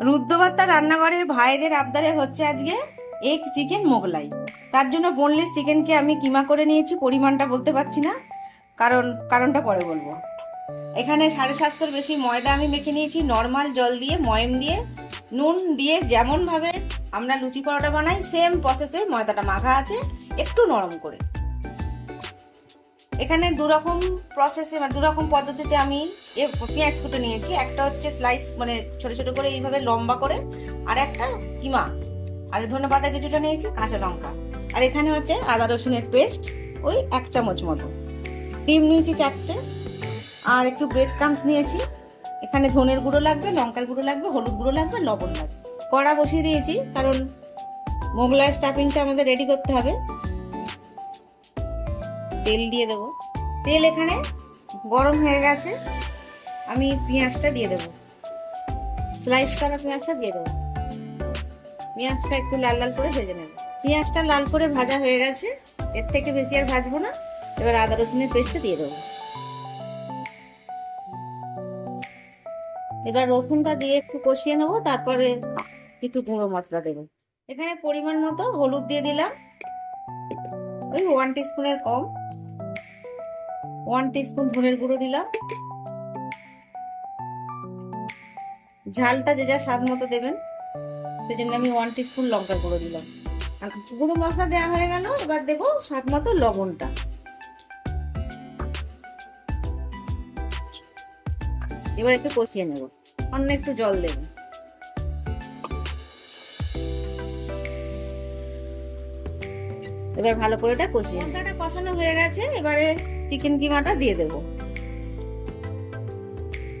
রুদ্রবার্তা রান্নাঘরে ভাইদের আবদারে হচ্ছে আজকে এগ চিকেন মোগলাই। তার জন্য বোনলেস চিকেনকে আমি কিমা করে নিয়েছি, পরিমাণটা বলতে পারছি না। কারণ, কারণটা পরে বলব। এখানে সাড়ে সাতশোর বেশি ময়দা আমি মেখে নিয়েছি নর্মাল জল দিয়ে, ময়ম দিয়ে, নুন দিয়ে যেমনভাবে আমরা লুচি পরোটা বানাই সেম প্রসেসে ময়দাটা মাখা আছে, একটু নরম করে। এখানে দুরকম প্রসেসে মানে দুরকম পদ্ধতিতে আমি পেঁয়াজ কুটে নিয়েছি। একটা হচ্ছে স্লাইস মানে ছোট ছোট করে এইভাবে লম্বা করে, আর একটা কিমা। আর ধনে পাতা কিছুটা নিয়েছি, কাঁচা লঙ্কা। আর এখানে হচ্ছে আদা রসুনের পেস্ট ওই এক চামচ মতো। ডিম নিয়েছি চারটে, আর একটু ব্রেড ক্রামস নিয়েছি। এখানে ধনের গুঁড়ো লাগবে, লঙ্কার গুঁড়ো লাগবে, হলুদ গুঁড়ো লাগবে, লবণ লাগবে। কড়া বসিয়ে দিয়েছি, কারণ মোগলাই স্টাফিংটা আমাদের রেডি করতে হবে। তেল দিয়ে দেবো। তেল এখানে গরম হয়ে গেছে। আমি পেঁয়াজটা দিয়ে দেবো। স্লাইস করা পেঁয়াজটা দিয়ে দেবো। পেঁয়াজটা একটু লাল লাল করে ভেজে নেব। পেঁয়াজটা লাল করে ভাজা হয়ে গেছে। এর থেকে বেশি আর ভাজবো না। এবার আদা রসুনের পেস্টটা দিয়ে দেবো। এবার রসুনটা দিয়ে একটু কষিয়ে নেব। তারপরে একটু গুঁড়ো মশলা দেবো। এখানে পরিমাণ মতো হলুদ দিয়ে দিলাম। ওই ওয়ান টিস্পুনের কম। ওয়ান টিস্পুন ধনের গুঁড়ো দিলাম। ঝালটা যে যা স্বাদ মতো দেবেন সেই জন্য আমি ওয়ান টিস্পুন লঙ্কার গুঁড়ো দিলাম। আর গুঁড়ো মশলা দেওয়া হয়ে গেল, এবার দেবো স্বাদ মতো লবণটা। এবার একটু কষিয়ে নেব। অন্য একটু জল দেব। এবার ভালো করে এটা কষিয়ে মশলাটা কষানো হয়ে গেছে, এবারে চিকেন কিমাটা দিয়ে দেব।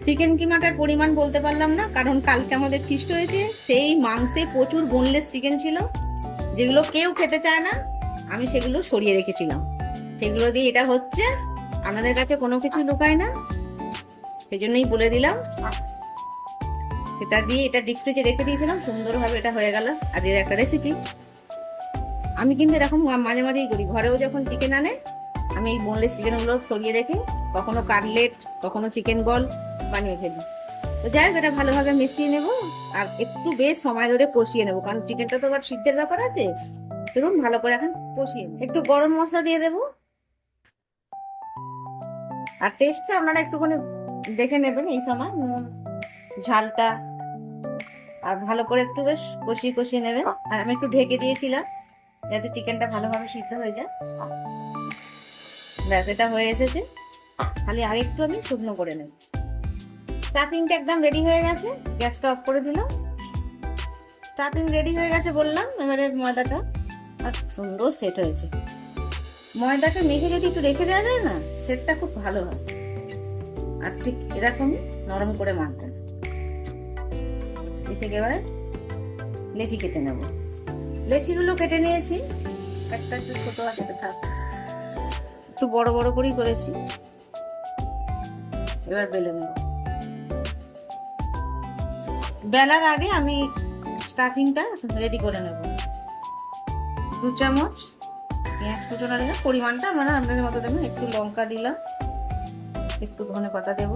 চিকেন কিমাটার পরিমাণ বলতে পারলাম না, কারণ কালকে আমাদের ফিস্ট হয়েছে, সেই মাংসে প্রচুর বোনলেস চিকেন ছিল, যেগুলো কেউ খেতে চায় না, আমি সেগুলো সরিয়ে রেখেছিলাম। সেগুলো দিয়ে এটা হচ্ছে, আমাদের কাছে কোনো কিছু লুকায় না সেই জন্যই বলে দিলাম। সেটা দিয়ে এটা ডিপ ফ্রিজে রেখে দিয়েছিলাম, সুন্দরভাবে এটা হয়ে গেল, আজকের একটা রেসিপি আমি কিন্তু এরকম মাঝে মাঝেই করি, ঘরেও যখন চিকেন আনে আমি এই বোনলেস চিকেনগুলো সরিয়ে রেখে কখনো কাটলেট কখনো চিকেন বল বানিয়ে ফেলি। তো যাই হোক এটা ভালোভাবে মিশিয়ে নেব আর একটু বেশ সময় ধরে কষিয়ে নেব কারণ চিকেনটা তো আবার সিদ্ধের ব্যাপার আছে। দেখুন ভালো করে এখন কষিয়ে একটু গরম মশলা দিয়ে দেবো। আর টেস্টটা আপনারা একটুখানি দেখে নেবেন এই সময় নুন ঝালটা। আর ভালো করে একটু বেশ কষিয়ে কষিয়ে নেবেন। আর আমি একটু ঢেকে দিয়েছিলাম যাতে চিকেনটা ভালোভাবে সিদ্ধ হয়ে যায়। ব্যাস, এটা হয়ে এসেছে। খালি আর একটু আমি শুকনো করে নেব। স্টাফিংটা একদম রেডি হয়ে গেছে। গ্যাসটা অফ করে দিলাম। স্টাফিং রেডি হয়ে গেছে বললাম, এবারে ময়দাটা। আর সুন্দর সেট হয়েছে। ময়দাকে মেখে যদি একটু রেখে দেওয়া যায় না সেটটা খুব ভালো হয়। আর ঠিক এরকম নরম করে মাখবেন থেকে এবারে লেচি কেটে নেব। লেচিগুলো কেটে নিয়েছি। একটা একটু ছোট আছে থাক। একটু বড় বড় করেই করেছি। এবার বেলে নেব। বেলার আগে আমি স্টাফিংটা রেডি করে নেব। দু চামচ পেঁয়াজ কুচোনা দিলাম পরিমাণটা মানে আপনাদের মতো দেবেন, একটু লঙ্কা দিলাম, একটু ধনে পাতা দেব।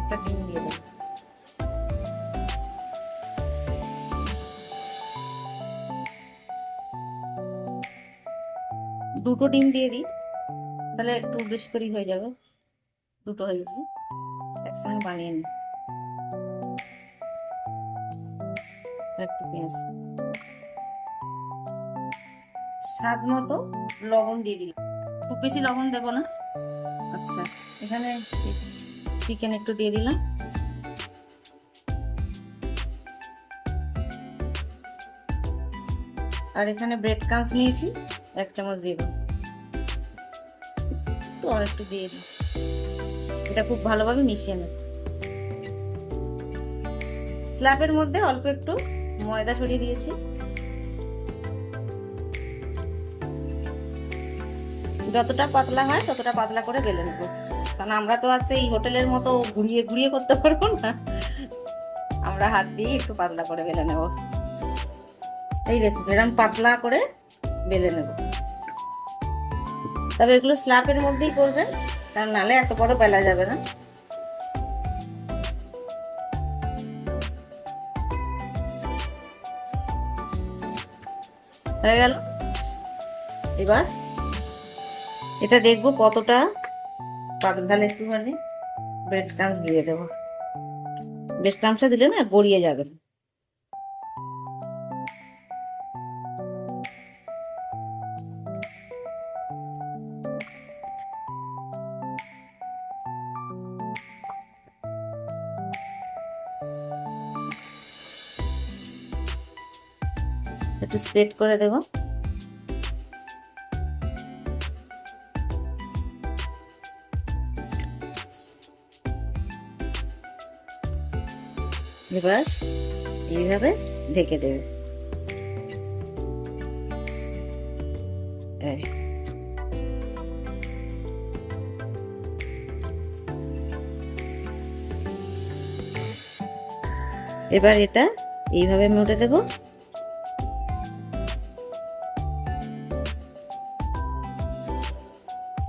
একটা ডিম দিয়ে দেবো। দুটো ডিম দিয়ে দিই, তাহলে একটু বেশি করেই হয়ে যাবে। দুটো হয়ে যাবে একসঙ্গে বানিয়ে নিই। একটু পেঁয়াজ। স্বাদ মতো লবণ দিয়ে দিলাম। খুব বেশি লবণ দেবো না। আচ্ছা এখানে চিকেন একটু দিয়ে দিলাম। আর এখানে ব্রেড ক্রামস নিয়েছি, এক চামচ দিয়ে দেবো। একটু আর একটু দিয়ে দিই। এটা খুব ভালোভাবে মিশিয়ে নেব। স্ল্যাবের মধ্যে অল্প একটু ময়দা ছড়িয়ে দিয়েছি। যতটা পাতলা হয় ততটা পাতলা করে বেলে নেব। কারণ আমরা তো আর সেই হোটেলের মতো ঘুরিয়ে ঘুরিয়ে করতে পারব না। আমরা হাত দিয়ে একটু পাতলা করে বেলে নেব। এই দেখুন এরকম পাতলা করে বেলে নেব। তবে এগুলো স্ল্যাপের মধ্যেই করবেন, কারণ নালে এত বড় পেলা যাবে না। হয়ে গেল। এবার এটা দেখব কতটা তাহলে একটুখানি ব্রেড ক্রামস দিয়ে দেবো। ব্রেড ক্রামসটা দিলে না গড়িয়ে যাবে। না একটু স্প্রেড করে দেবো। এবার এইভাবে ঢেকে দেবে। এবার এটা এইভাবে মুড়ে দেবো।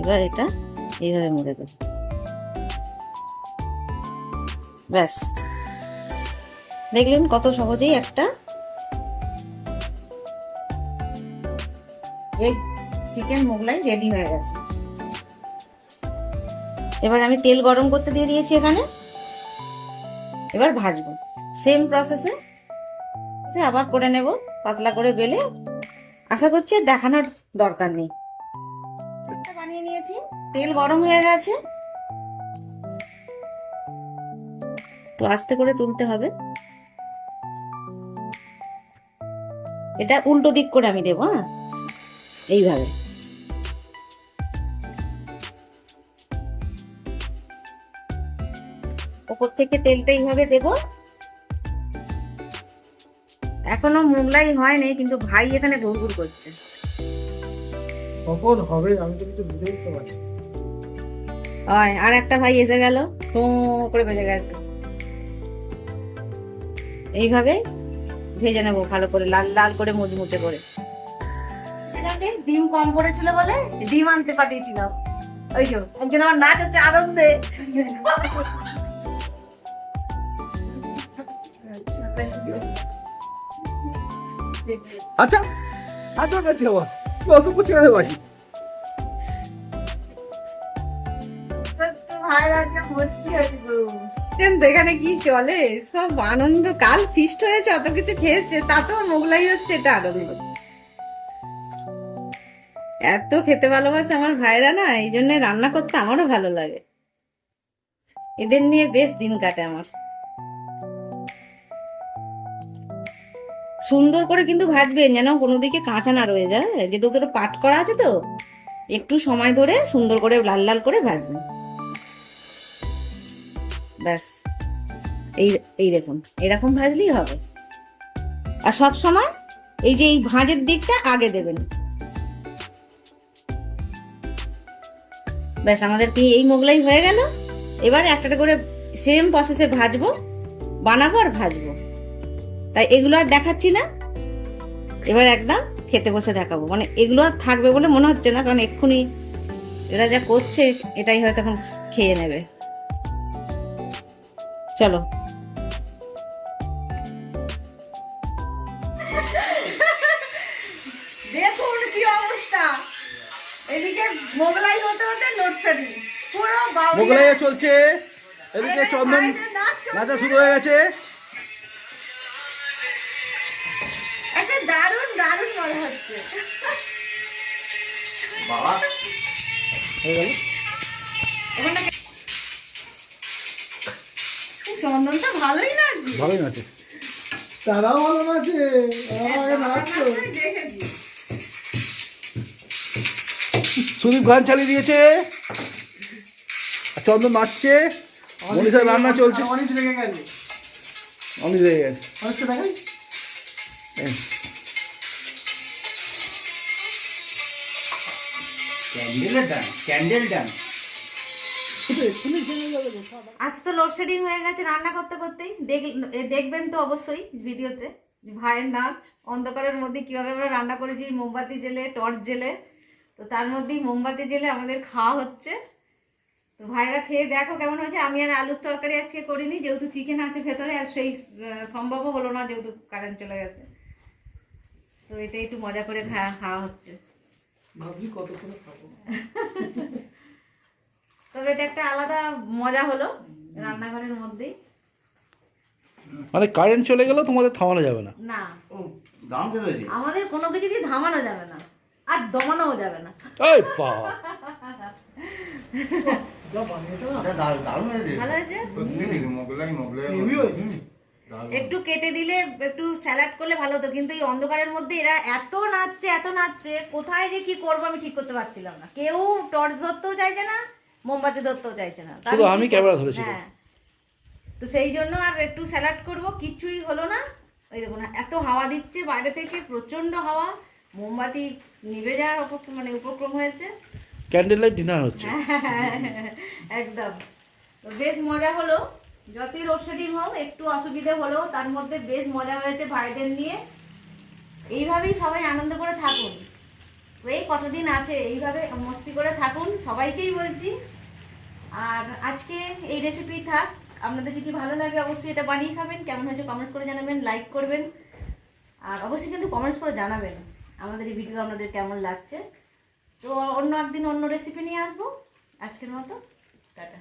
এবার এটা এইভাবে মুড়ে দেবো। ব্যাস। দেখলেন কত সহজেই একটা এই চিকেন মোগলাই রেডি হয়ে গেছে। এবার আমি তেল গরম করতে দিয়ে দিয়েছি এখানে। এবার ভাজবো। সেম প্রসেসে সে আবার করে নেব, পাতলা করে বেলে। আশা করছি দেখানোর দরকার নেই। বানিয়ে নিয়েছি। তেল গরম হয়ে গেছে। একটু আস্তে করে তুলতে হবে। এটা উল্টো দিক করে আমি দেবো হ্যাঁ? এইভাবে। ওপর থেকে তেলটা এইভাবে দেবো। এখনও মোগলাই হয়নি, কিন্তু ভাই এখানে ঘুরঘুর করছে। কখন হবে আমি তো কিছু বুঝে উঠতে পারছি না। হয় আর একটা ভাই এসে গেল ঠো করে বেজে গেছে। এইভাবে ভেজে নেব ভালো করে লাল লাল করে মুচমুচে করে। ডিম কম পড়েছিল বলে ডিম আনতে পাঠিয়েছিলাম। ওই তো একজন আমার নাচ হচ্ছে আনন্দে। আচ্ছা আচ্ছা। তো এখানে কি চলে সব আনন্দ কাল ফিস্ট হয়েছে অত কিছু খেয়েছে হচ্ছে এটা আনন্দ এত খেতে ভালোবাসে আমার না এই জন্য রান্না করতে আমারও ভালো লাগে এদের নিয়ে বেশ দিন কাটে আমার। সুন্দর করে কিন্তু ভাজবেন, যেন কোনো দিকে কাঁচা না রয়ে যায়। যেটা তোর পাট করা আছে তো, একটু সময় ধরে সুন্দর করে লাল লাল করে ভাজবেন। ব্যাস, এই এই দেখুন, এরকম ভাজলেই হবে। আর সব সময় এই যে এই ভাঁজের দিকটা আগে দেবেন। ব্যাস, আমাদের কি এই মোগলাই হয়ে গেল? এবারে একটা করে সেম প্রসেসে ভাজবো, বানাবো আর ভাজবো। তাই এগুলো আর দেখাচ্ছি না। এবার একদম খেতে বসে দেখাবো। মানে এগুলো আর থাকবে বলে মনে হচ্ছে না কারণ এক্ষুনি এরা যা করছে এটাই হয়তো এখন খেয়ে নেবে। চলো। দেখুন কি অবস্থা। এদিকে মোগলাই হতে হতে নোটসারি পুরো মোগলাই চলছে। এদিকে চন্দন নাচা শুরু হয়ে গেছে। ভালোই নাচে তারাও ভালো নাচে সুদীপ গান চালিয়ে দিয়েছে চন্দন নাচছে। মনীষার রান্না চলছে অনেক লেগে গেছে অনেক লেগে গেছে অনেকটা আজ তো লোডশেডিং হয়ে গেছে, রান্না করতে করতেই। দেখবেন তো অবশ্যই ভিডিওতে, ভাইয়ের নাচ, অন্ধকারের মধ্যে কীভাবে আমরা রান্না করেছি, মোমবাতি জেলে টর্চ জেলে তো তার মধ্যেই মোমবাতি জেলে আমাদের খাওয়া হচ্ছে। তো ভাইরা খেয়ে দেখো কেমন হয়েছে। আমি আর আলুর তরকারি আজকে করিনি, যেহেতু চিকেন আছে ভেতরে, আর সেই সম্ভবও হলো না, যেহেতু কারেন্ট চলে গেছে। তো তো এটা একটু মজা করে খাওয়া খাওয়া হচ্ছে। ভাবছি কত করে খাব? তবে এটা একটা আলাদা মজা হলো রান্নাঘরের মধ্যেই। মানে কারেন্ট চলে গেলেও তোমাদের থামানো যাবে না। না। ও আমাদের কোনো কিছু দিয়ে থামানো যাবে না। আর দমানোও যাবে না। এই বাবা। এটা দারুণ দারুণ হয়েছে। ভালো হয়েছে? সত্যি মোগলাই মোগলাই। একটু কেটে দিলে একটু স্যালাড করলে ভালো হতো কিন্তু এই অন্ধকারের মধ্যে এরা এত নাচছে এত নাচছে কোথায় যে কি করব আমি ঠিক করতে পারছিলাম না। কেউ টর্চ ধরতেও চাইছে না মোমবাতি ধরতেও চাইছে না। আমি ক্যামেরা। হ্যাঁ। তো সেই জন্য আর একটু স্যালাড করব কিচ্ছুই হলো না। ওই দেখুন এত হাওয়া দিচ্ছে বাইরে থেকে প্রচণ্ড হাওয়া মোমবাতি নিভে যাওয়ার মানে উপক্রম হয়েছে। ক্যান্ডেল লাইট ডিনার হচ্ছে একদম। বেশ মজা হলো। যতই লোডশেডিং হোক, একটু অসুবিধে হলো তার মধ্যে বেশ মজা হয়েছে ভাইদের নিয়ে। এইভাবেই সবাই আনন্দ করে থাকুন। এই কতদিন আছে, এইভাবে মস্তি করে থাকুন। সবাইকেই বলছি, আর আজকে এই রেসিপি থাক। আপনাদের যদি ভালো লাগে, অবশ্যই এটা বানিয়ে খাবেন। কেমন হয়েছে কমেন্টস করে জানাবেন লাইক করবেন। আর অবশ্যই কিন্তু কমেন্টস করে জানাবেন আমাদের এই ভিডিও আপনাদের কেমন লাগছে। তো অন্য একদিন অন্য রেসিপি নিয়ে আসব। আজকের মতো, টাটা।